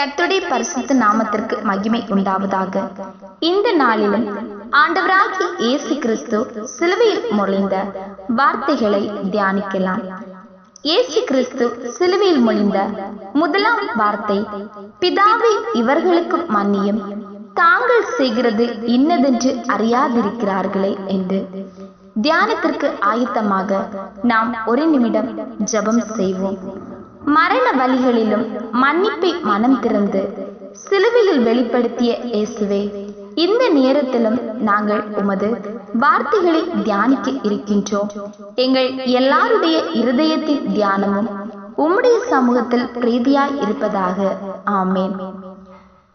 கர்த்துடைய பரிசுத்த நாமத்திற்கு மகிமை உண்டாவதாக. இந்த நாளிலும் ஆண்டவராகிய இயேசு கிறிஸ்து சிலுவையில் மொழிந்த வார்த்தைகளை தியானிக்கலாம். இயேசு கிறிஸ்து சிலுவையில் மொழிந்த முதலாம் வார்த்தை பிதாவை இவர்களுக்கு மன்னியும். தாங்கள் செய்கிறது இன்னதென்று அறியாதிருக்கிறார்களே என்று. தியானத்திற்கு ஆயத்தமாக நாம் ஒரு நிமிடம் ஜெபம் செய்வோம். மரண வழிகளிலும் மன்னிப்பை மனம் திறந்து சிலுவையில் வெளிப்படுத்திய இயேசுவே இந்த நேரத்திலும் நாங்கள் உமது வார்த்தைகளை தியானிக்க இருக்கின்றோம். எங்கள் எல்லாருடைய இருதயத்தின் தியானமும் உம்முடைய சமூகத்தில் பிரீதியாய் இருப்பதாக. ஆமேன்.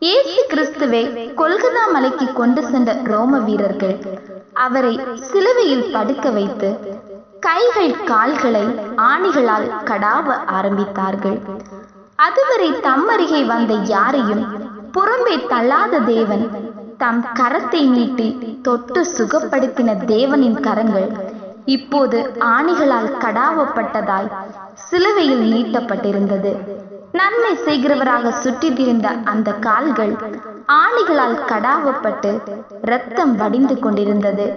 இயேசு கிறிஸ்துவை கொல்கதா மலைக்கு கொண்டு சென்ற ரோம வீரர்கள் அவரை சிலுவையில் படுக்க வைத்து கைகள் கால்களை ஆணிகளால் கடாவ ஆரம்பித்தார்கள். அதுவரை தம்மருகே வந்த யாரையும் புறம்பே தள்ளாத தேவன் தம் கரத்தை நீட்டி தொட்டு சுகப்படுத்தின தேவனின் கரங்கள் இப்போது ஆணிகளால் கடாவப்பட்டதாய் சிலுவையில் நீட்டப்பட்டிருந்தது. நன்மை செய்கிறவராக சுற்றி திரிந்த அந்த கால்கள் ஆணிகளால் கடாவப்பட்டு ரத்தம் வடிந்து கொண்டிருந்தது.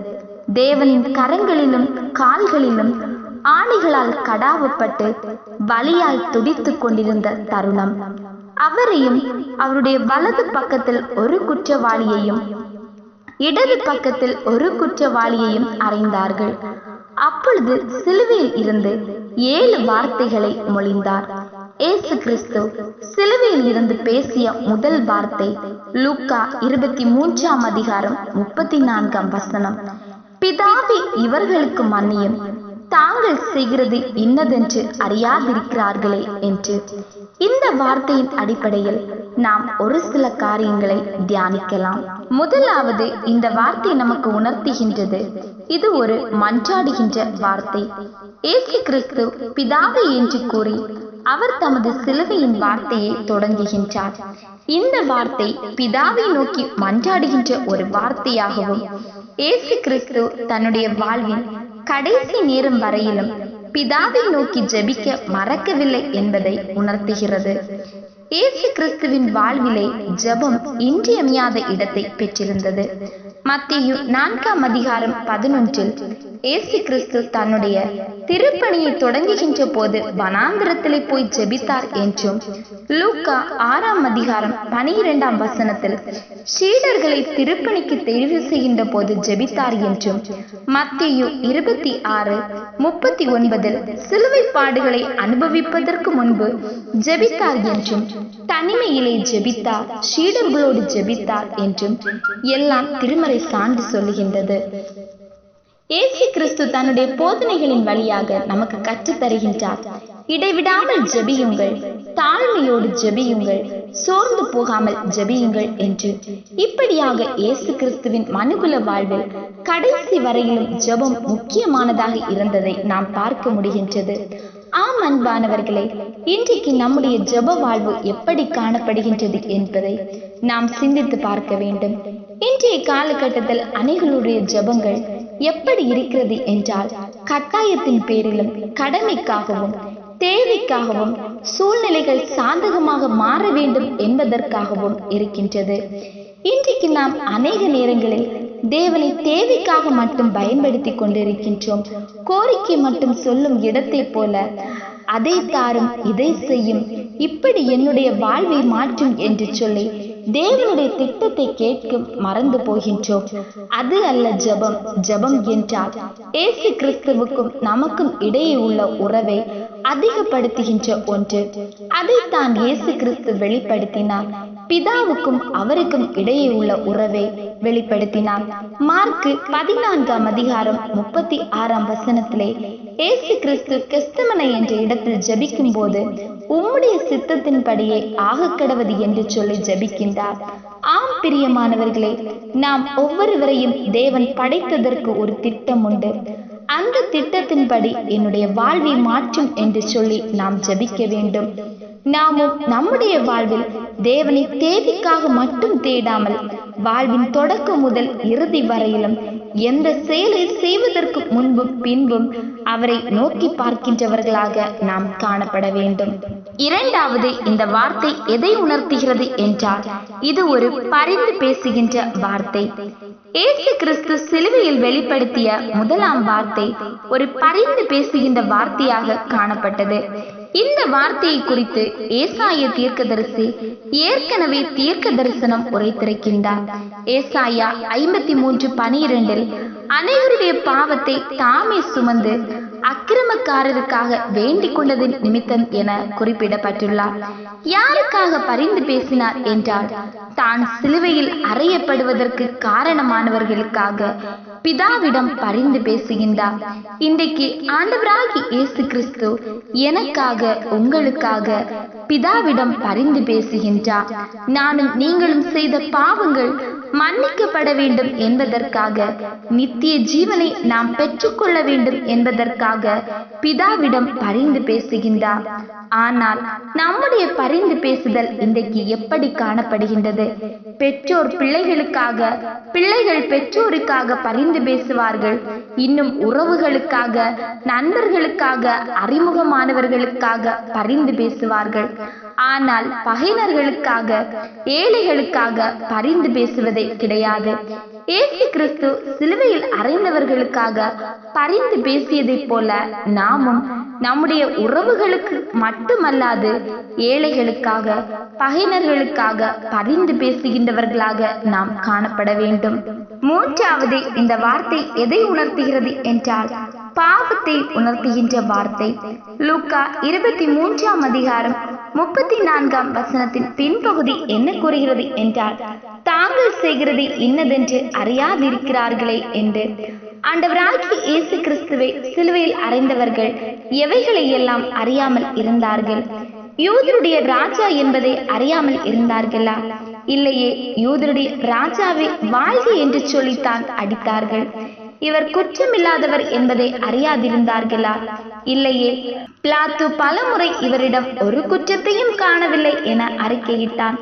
தேவனின் கரங்களிலும் கால்களிலும் ஆணிகளால் கடாவப்பட்டு வலியால் துடித்துக் கொண்டிருந்த தருணம். அவரையும் அவருடைய வலது பக்கத்தில் ஒரு குற்றவாளியையும் இடது பக்கத்தில் ஒரு குற்றவாளியையும் அறைந்தார்கள். அப்பொழுது சிலுவையில் இருந்து ஏழு வார்த்தைகளை மொழிந்தார். ஏசு கிறிஸ்து சிலுவையில் இருந்து பேசிய முதல் வார்த்தை லூக்கா இருபத்தி மூன்றாம் அதிகாரம் முப்பத்தி நான்காம் வசனம். பிதாவி இவர்களுக்கு மன்னியும். தாங்கள் செய்கிறது இன்னதென்று அறியாதிருக்கிறார்களே என்று. இந்த வார்த்தையின் அடிப்படையில் நாம் ஒரு சில காரியங்களை தியானிக்கலாம். முதலாவது இந்த வார்த்தை நமக்கு உணர்த்துகின்றது. இது ஒரு மன்றாடுகின்ற வார்த்தை. ஏசு கிறிஸ்து பிதாவை என்று கூறி அவர் தமது சிலுவையின் வார்த்தையை தொடங்குகின்றார். இந்த வார்த்தை பிதாவை நோக்கி மன்றாடுகின்ற ஒரு வார்த்தையாகவும் இயேசு கிறிஸ்து தன்னுடைய வாழ்வின் கடைசி நேரம் வரையிலும் பிதாவை நோக்கி ஜெபிக்க மறக்கவில்லை என்பதை உணர்த்துகிறது. இயேசு கிறிஸ்துவின் வாழ்விலே ஜெபம் இன்றியமையாத இடத்தை பெற்றிருந்தது. மத்தியும் நான்காம் அதிகாரம் பதினொன்றில் இயேசு கிறிஸ்து தன்னுடைய திருப்பணியை தொடங்குகின்ற போது வனாந்திரத்திலே போய் ஜெபித்தார் என்றும் லூக்கா ஆறாம் அதிகாரம் பனிரெண்டாம் வசனத்தில் சீடர்களை திருப்பணிக்கு தெரிவு செய்கின்ற போது ஜெபித்தார் என்றும் மத்தியு இருபத்தி ஆறு முப்பத்தி ஒன்பதில் சிலுவை பாடுகளை அனுபவிப்பதற்கு முன்பு ஜெபித்தார் என்றும் தனிமையிலே ஜெபித்தார் சீடர்களோடு ஜெபித்தார் என்றும் எல்லாம் திருமறை சான்று சொல்லுகின்றது. இயேசு கிறிஸ்து தன்னுடைய போதனைகளின் வழியாக நமக்கு கற்றுத் தருகின்றார் இடைவிடாமல் ஜெபியுங்கள் தாழ்மையோடு ஜெபியுங்கள் சோர்ந்து போகாமல் ஜெபியுங்கள் என்று. இப்படியாக இயேசு கிறிஸ்துவின் மனுகுல வாழ்வில் கடைசி வரையிலும் ஜெபம் முக்கியமானதாக இருந்ததை நாம் பார்க்க முடிகின்றது. ஆம் அன்பானவர்களே இன்றைக்கு நம்முடைய ஜெப வாழ்வு எப்படி காணப்படுகின்றது என்பதை நாம் சிந்தித்து பார்க்க வேண்டும். இன்றைய காலகட்டத்தில் அனைகளுடைய ஜெபங்கள் எப்படி இருக்கிறது என்றால் கட்டாயத்தின் பேரிலும் கடமைக்காகவும் தேவைக்காகவும் சூழ்நிலைகள் சாதகமாக மாற வேண்டும் என்பதற்காகவும் இருக்கின்றது. இன்றைக்கு நாம் அநேக நேரங்களில் தேவனை தேவைக்காக மட்டும் பயன்படுத்தி கொண்டிருக்கின்றோம். கோரிக்கை மட்டும் சொல்லும் இடத்தை போல அதை தாரும் இதை செய்யும் இப்படி என்னுடைய வாழ்வை மாற்றும் என்று சொல்லி தேவனுடைய திட்டத்தை கேட்க மறந்து போகின்றோம். அது அல்ல ஜபம். ஜபம் என்றால் ஏசு கிறிஸ்துவுக்கும் நமக்கும் இடையே உள்ள உறவை அதிகப்படுத்துகின்ற ஒன்று. அதைத்தான் இயேசு கிறிஸ்து வெளிப்படுத்தினார். பிதாவுக்கும் அவருக்கும் இடையே உள்ள உறவை வெளிப்படுத்தினார். மார்க்கு பதினான்காம் அதிகாரம் முப்பத்தி ஆறாம் வசனத்திலே ஏசு கிறிஸ்து கிறிஸ்தமனை என்ற இடத்தில் ஜபிக்கும் போது உம்முடைய சித்தத்தின்படியே ஆகக்கடவது என்று சொல்லி ஜபிக்கின்றார். ஆம் பிரியமானவர்களே நாம் ஒவ்வொருவரையும் தேவன் படைத்ததற்கு ஒரு திட்டம் உண்டு. அந்த திட்டத்தின்படி என்னுடைய வாழ்வை மாற்றும் என்று சொல்லி நாம் ஜபிக்க வேண்டும். நாமும் நம்முடைய வாழ்வில் தேவனை தேவைக்காக மட்டும் தேடாமல் வாழ்வின் தொடக்கம் முதல் இறுதி வரையிலும் எந்த செயலை செய்வதற்கு முன்பும் பின்பும் அவரை நோக்கி பார்க்கின்றவர்களாக நாம் காணப்பட வேண்டும். இரண்டாவது இந்த வார்த்தை எதை உணர்த்துகிறது என்றால் இது ஒரு பரிந்து பேசுகின்ற வார்த்தை. ஏசு கிறிஸ்து சிலுவையில் வெளிப்படுத்திய முதலாம் வார்த்தை ஒரு பரிந்து பேசுகின்ற வார்த்தையாக காணப்பட்டது. இந்த வார்த்தையை குறித்து ஏசாய தீர்க்கதரிசி ஏற்கனவே தீர்க்க தரிசனம் உரைத்திருக்கின்றார். ஏசாயா ஐம்பத்தி மூன்று பனிரெண்டில் அனைவருடைய பாவத்தை தாமே சுமந்து அக்கிரமக்காரருக்காக வேண்டிக் கொண்டதின் நிமித்தம் என குறிப்பிடப்பட்டுள்ளார். யாருக்காக பரிந்து பேசினார் என்றால் தான் சிலுவையில் அறையப்படுவதற்கு காரணமானவர்களுக்காக பிதாவிடம் பரிந்து பேசுகின்றார். இன்றைக்கு ஆண்டவராகி இயேசு கிறிஸ்து எனக்காக உங்களுக்காக பிதாவிடம் பரிந்து பேசுகின்றார். நானும் நீங்களும் செய்த பாவங்கள் மன்னிக்கப்பட வேண்டும் என்பதற்காக நித்திய ஜீவனை நாம் பெற்றுக்கொள்ள வேண்டும் என்பதற்காக பிதாவிடம் பரிந்து பேசுகின்றார். ஆனால் நம்முடைய பரிந்து பேசுதல் இன்றைக்கு எப்படி காணப்படுகின்றது? பெற்றோர் பிள்ளைகளுக்காக பிள்ளைகள் பெற்றோருக்காக பரிந்து பேசுவார்கள். இன்னும் உறவுகளுக்காக நண்பர்களுக்காக அறிமுகமானவர்களுக்காக பரிந்து பேசுவார்கள். ஆனால் பகைவர்களுக்காக ஏழைகளுக்காக பரிந்து பேசுவதே கிடையாது. ஏசி கிறிஸ்து சிலுவையில் அறைந்தவர்களுக்காக பரிந்து பேசியதைப் போல நாமும் நம்முடைய உறவுகளுக்கு மட்டுமல்லாது ஏழைகளுக்காக பகைனர்களுக்காக பரிந்து பேசுகின்றவர்களாக நாம் காணப்பட வேண்டும். மூன்றாவது இந்த வார்த்தை எதை உணர்த்துகிறது என்றால் பாவத்தை உணர்த்துகின்ற வார்த்தை. லூக்கா இருபத்தி மூன்றாம் அதிகாரம் முப்பத்தி நான்காம் வசனத்தின் பின்பகுதி என்ன கூறுகிறது என்றால் தாங்கள் செய்கிறது இன்னதென்று அறியாதிருக்கிறார்களே என்று. ஆண்டவராகிய இயேசு கிறிஸ்துவை சிலுவையில் அறைந்தவர்கள் எவைகளை எல்லாம் அறியாமல் இருந்தார்கள்? யூதருடைய ராஜா என்பதை அறியாமல் இருந்தார்களா? இல்லையே யூதருடைய ராஜாவை வாழ்க என்று சொல்லித்தான் அடித்தார்கள். இவர் குற்றமில்லாதவர் என்பதை அறியாதிருந்தார்களா? இல்லையே. பிளாத்து பலமுறை இவரிடம் ஒரு குற்றத்தையும் காணவில்லை என அறிக்கையிட்டான்.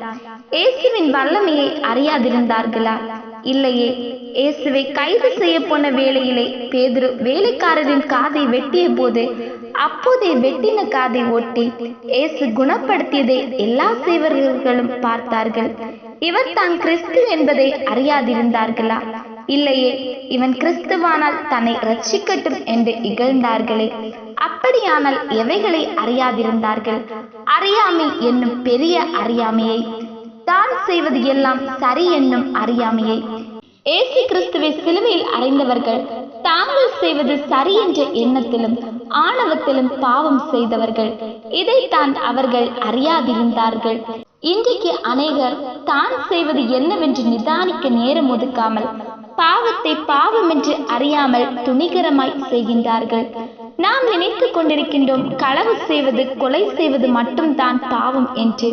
இயேசுவின் வல்லமையை அறியாதிருந்தார்களா? இல்லையே. இயேசுவை கைது செய்ய போன வேளையிலே பேதுரு வேலைக்காரரின் காதை வெட்டிய போது அப்போதே வெட்டின காதை ஒட்டி இயேசு குணப்படுத்தியதை எல்லா சேவர்களும் பார்த்தார்கள். இவர் தான் கிறிஸ்து என்பதை அறியாதிருந்தார்களா? இல்லையே இவன் கிறிஸ்துவானால் தன்னை ரட்சிக்கட்டும் என்று இகழ்ந்தார்களே. அப்படியானால் எவைகளை அறியாதிருந்தார்கள்? அறியாமை என்னும் பெரிய அறியாமையை. தான் செய்வது எல்லாம் சரி என்னும் அறியாமையை. ஏசு கிறிஸ்துவை சிலுவையில் அறைந்தவர்கள் தாங்கள் செய்வது சரி என்ற எண்ணத்திலும் ஆணவத்திலும் பாவம் செய்தவர்கள். இதைத்தான் அவர்கள் அறியாதிருந்தார்கள். இன்றைக்கு அநேகர் தான் செய்வது என்னவென்று நிதானிக்க நேரம் ஒதுக்காமல் பாவத்தை பாவம் என்று அறியாமல் துணிகரமாய் செய்கின்றார்கள். நாம் நினைத்துக் கொண்டிருக்கின்றோம் களவு செய்வது கொலை செய்வது மட்டும்தான் பாவம் என்று.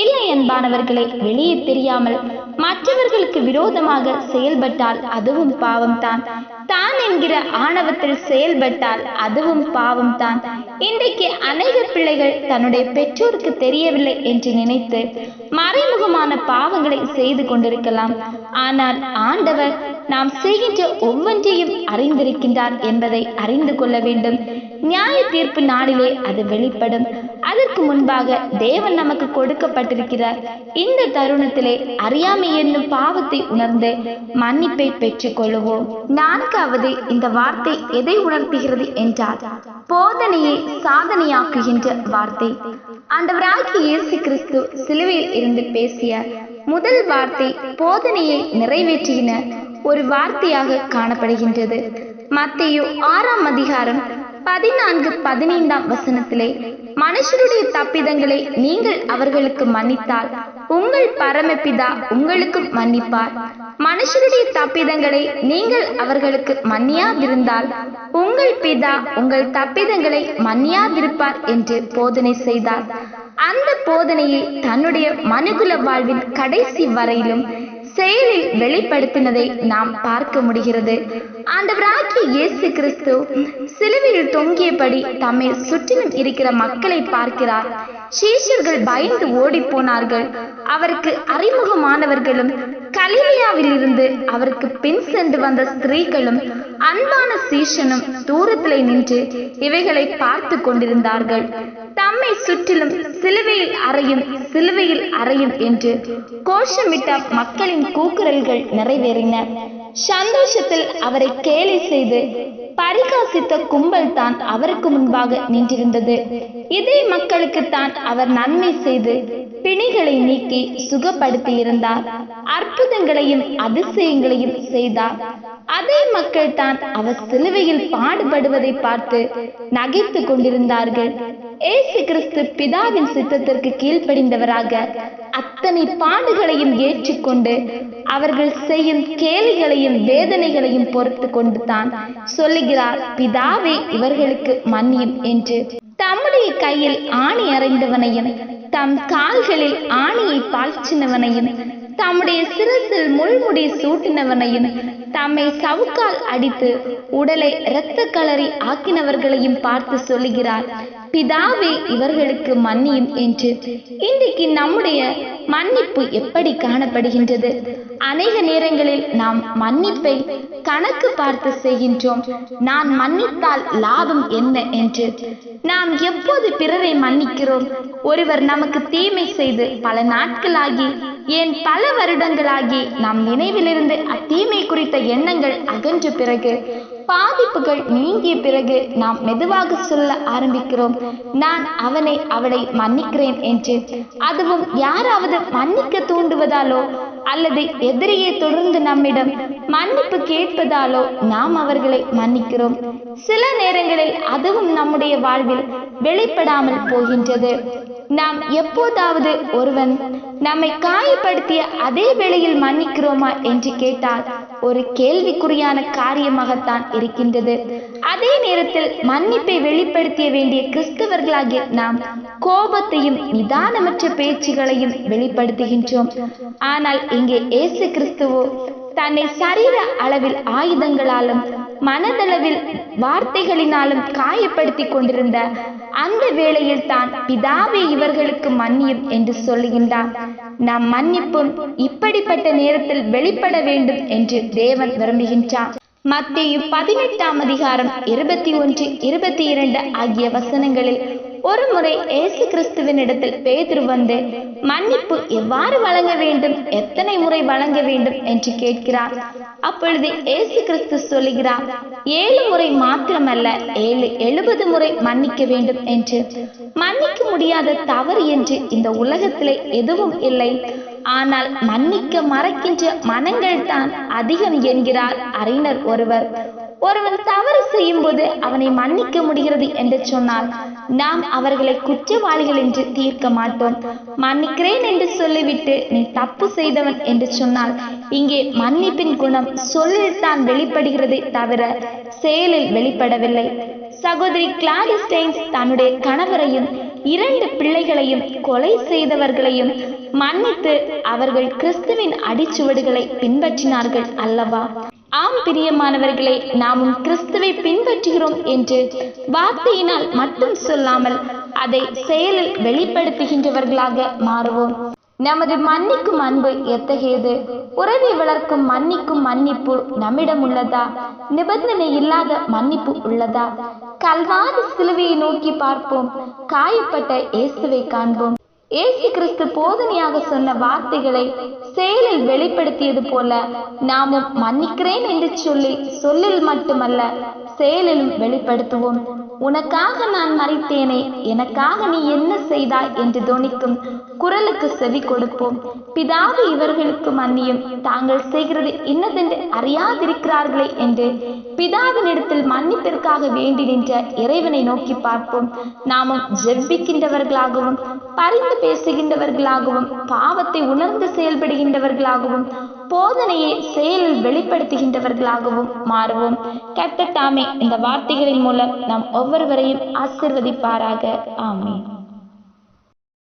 இல்லை என்பானவர்களை வெளியே தெரியாமல் மற்றவர்களுக்கு விரோதமாக செயல்பட்டால் அதுவும் பாவம்தான். தான் என்கிற ஆணவத்தில் செயல்பட்டால் அதுவும் பாவம்தான். இன்றைக்கு அநேக பிள்ளைகள் தன்னுடைய பெற்றோருக்கு தெரியவில்லை என்று நினைத்து மறைமுகமான பாவங்களை செய்து கொண்டிருக்கலாம். ஆனால் ஆண்டவர் நாம் செய்கின்ற ஒவ்வொன்றையும் அறிந்திருக்கின்றார் என்பதை அறிந்து கொள்ள வேண்டும். நியாய தீர்ப்பு நாளிலே அது வெளிப்படும். அதற்கு முன்பாக தேவன் நமக்கு கொடுக்கப்பட்டிருக்கிறார். இந்த தருணத்திலே அறியாமை என்னும் பாவத்தை உணர்ந்து மன்னிப்பை பெற்றுக் கொள்ளுவோம் நான்காவது இந்த வார்த்தை எதை உணர்த்துகிறது என்றால் போதனையை சாதனையாக்குகின்ற வார்த்தை. ஆண்டவராகிய இயேசு கிறிஸ்து சிலுவையில் இருந்து பேசிய முதல் வார்த்தை போதனையை நிறைவேற்றின ஒரு வார்த்தையாக காணப்படுகின்றது. மத்தையோ ஆறாம் அதிகாரம் பதினான்கு பதினைந்தாம் வசனத்திலே மனுஷருடைய தப்பிதங்களை நீங்கள் அவர்களுக்கு மன்னித்தால் உங்கள் பரமபிதா உங்களுக்கும் மன்னிப்பார். மனுஷருடைய தப்பிதங்களை நீங்கள் அவர்களுக்கு மன்னியாதிருந்தால் உங்கள் பிதா உங்கள் தப்பிதங்களை மன்னியாதிருப்பார் என்று போதனை செய்தார். அந்த போதனையை தன்னுடைய மனுகுல வாழ்வின் கடைசி வரையிலும் செயலில் வெளிப்படுத்தினதை நாம் பார்க்க முடிகிறது. ஆண்டவராகிய இயேசு கிறிஸ்து சிலுவையில் தொங்கியபடி தம்மை சுற்றிலும் இருக்கிற மக்களை பார்க்கிறார். சீஷர்கள் பயந்து ஓடி போனார்கள் அவருக்கு அறிமுகமானவர்களும் கலிலியாவில் இருந்து அவருக்கு பின் சென்று வந்த ஸ்திரீகளும் அன்பான சீஷனும் தூரத்திலே நின்று இவைகளை பார்த்து கொண்டிருந்தார்கள். தம்மை சுற்றிலும் சிலுவையில் அறையும் சிலுவையில் அறையும் என்று கோஷமிட்ட மக்களின் கூக்குரல்கள் நிறைவேறின. சந்தோஷத்தில் அவரை கேலி செய்து பரிகாசித்த கும்பல் தான் அவருக்கு முன்பாக நின்றிருந்தது. இதே மக்களுக்கு தான் அவர் நன்மை செய்து பிணிகளை நீக்கி சுகப்படுத்தியிருந்தார். அற்புதங்களையும் அதிசயங்களையும் செய்தார். அதே மக்கள் தான் அவர் சிலுவையில் பாடுபடுவதை பார்த்து நகைத்து கொண்டிருந்தார்கள். ஏசு கிறிஸ்து பிதாவின் சித்தத்திற்கு கீழ்ப்படிந்தவராக அத்தனை பாடுகளையும் ஏற்றுக்கொண்டு அவர்கள் செய்யும் கேலிகளையும் வேதனைகளையும் பொறுத்து கொண்டு தான் சொல்லுகிறார் பிதாவே இவர்களுக்கு மன்னியும் என்று. தம்முடைய கையில் ஆணி அறைந்தவனையும் தம் கால்களில் ஆணியை பாய்ச்சினவனையும் தம்முடைய சிரசில் முள்முடி சூட்டினவனையும் தம்மை சவுக்கால் அடித்து உடலை இரத்த கலரி ஆக்கினவர்களையும் பார்த்து சொல்லுகிறார் பிதாவே இவர்களுக்கு மன்னியும் என்று. இன்றைக்கு நம்முடைய மன்னிப்பு எப்படி காணப்படுகின்றது? அநேக நேரங்களில் நாம் மன்னிப்பை கணக்கு பார்த்து செய்கின்றோம். நான் மன்னித்தால் லாபம் என்ன என்று. நாம் எப்போது பிறரை மன்னிக்கிறோம்? ஒருவர் நமக்கு தீமை செய்து பல நாட்களாகி ஏன் பல வருடங்களாகி நம் நினைவிலிருந்து அத்தீமை குறித்த எண்ணங்கள் அகன்ற பிறகு பாதிப்புகள் நீங்கிய பிறகு நாம் மெதுவாக சொல்ல ஆரம்பிக்கிறோம். நான் அவனை அவளை மன்னிக்கிறேன் என்று. அதுவும் யாராவது மன்னிக்க தூண்டுவதாலோ அல்லது எதிரியை தொடர்ந்து நம்மிடம் மன்னிப்பு கேட்பதாலோ நாம் அவர்களை மன்னிக்கிறோம். சில நேரங்களில் அதுவும் நம்முடைய வாழ்வில் வெளிப்படாமல் போகின்றது. நாம் எப்போதாவது ஒருவன் நம்மை காயப்படுத்திய அதே வேளையில் மன்னிக்கிறோமா என்று கேட்டால் ஒரு கேள்விக்குறியான காரியமாகத்தான் இருக்கின்றது. அதே நேரத்தில் மன்னிப்பை வெளிப்படுத்திய வேண்டிய கிறிஸ்தவர்களாகிய நாம் கோபத்தையும் நிதானமற்ற பேச்சுகளையும் வெளிப்படுத்துகின்றோம். ஆனால் இங்கே இயேசு கிறிஸ்துவோ தன்னை சரீர அளவில் ஆயுதங்களாலும் மனதளவில் வார்த்தைகளினாலும் காயப்படுத்தி கொண்டிருந்த அந்த வேளையில் தான் பிதாவே இவர்களுக்கு மன்னியும் என்று சொல்லுகின்றார். நம் மன்னிப்பும் இப்படிப்பட்ட நேரத்தில் வெளிப்பட வேண்டும் என்று தேவன் விரும்புகின்றான் மத்திய பதினெட்டாம் அதிகாரம் இருபத்தி ஒன்று இருபத்தி இரண்டு ஆகிய வசனங்களில் ஒரு முறை இயேசு கிறிஸ்துவினிடத்தில் பேதுரு வந்து மன்னிப்பு எவ்வாறு வழங்க வேண்டும்? எத்தனை முறை வழங்க வேண்டும்? என்று கேட்கிறார். அப்பொழுது ஏசு கிறிஸ்து சொல்லுகிறார் ஏழு முறை மாத்திரமல்ல ஏழு எழுபது முறை மன்னிக்க வேண்டும் என்று. மன்னிக்க முடியாத தவறு என்று இந்த உலகத்திலே எதுவும் இல்லை. ஆனால் மன்னிக்க மறக்கின்ற மனங்கள் தான் அதிகம் என்கிறார் அறிஞர் ஒருவர். ஒருவன் தவறு செய்யும் போது அவனை மன்னிக்க முடிகிறது என்று சொன்னால் நாம் அவர்களை குற்றவாளிகள் என்று தீர்க்க மாட்டோம். மன்னிக்கிறேன் என்று சொல்லிவிட்டு நீ தப்பு செய்தவன் என்று சொன்னால் இங்கே மன்னிப்பின் குணம் சொல்லில் தான் வெளிப்படுகிறதே தவிர செயலில் வெளிப்படவில்லை. சகோதரி கிளாடிஸ்டைன்ஸ் தன்னுடைய கணவரையும் இரண்டு பிள்ளைகளையும் கொலை செய்தவர்களையும் மன்னித்து அவர்கள் கிறிஸ்துவின் அடிச்சுவடுகளை பின்பற்றினார்கள் அல்லவா? ஆம் பிரியமானவர்களே நாமும் கிறிஸ்துவை பின்பற்றுகிறோம் என்று வார்த்தையினால் மட்டும் சொல்லாமல் அதை செயலில் வெளிப்படுத்துகின்றவர்களாக மாறுவோம். நமது மன்னிக்கும் அன்பு எத்தகையது? உறவை வளர்க்கும் மன்னிக்கும் மன்னிப்பு நம்மிடம் உள்ளதா? நிபந்தனை இல்லாத மன்னிப்பு உள்ளதா? கல்வாரி சிலுவையை நோக்கி பார்ப்போம். காயப்பட்ட இயேசுவை காண்போம். ஏசு கிறிஸ்து போதனையாக சொன்ன வார்த்தைகளை செயலில் வெளிப்படுத்தியது போல நாமும் மன்னிக்கிறேன் என்று சொல்லி சொல்லில் மட்டுமல்ல செயலிலும் வெளிப்படுத்துவோம். உனக்காக நான் மறித்தேனே எனக்காக நீ என்ன செய்தாய் என்று துணிக்கும் குரலுக்கு செவி கொடுப்போம். பிதாவு இவர்களுக்கு மன்னியும். தாங்கள் செய்கிறது இன்னதென்று அறியாதிருக்கிறார்களே என்று பிதாவினிடத்தில் மன்னிப்பிற்காக வேண்டி நின்ற இறைவனை நோக்கி பார்ப்போம். நாமும் ஜெபிக்கின்றவர்களாகவும் பரிந்து பேசுகின்றவர்களாகவும் பாவத்தை உணர்ந்து செயல்படுகின்றவர்களாகவும் போதனையை செயலில் வெளிப்படுத்துகின்றவர்களாகவும் மாறுவோம். கர்த்தர் தாமே இந்த வார்த்தைகளின் மூலம் நாம் ஒவ்வொருவரையும் ஆசிர்வதிப்பாராக. ஆமென்.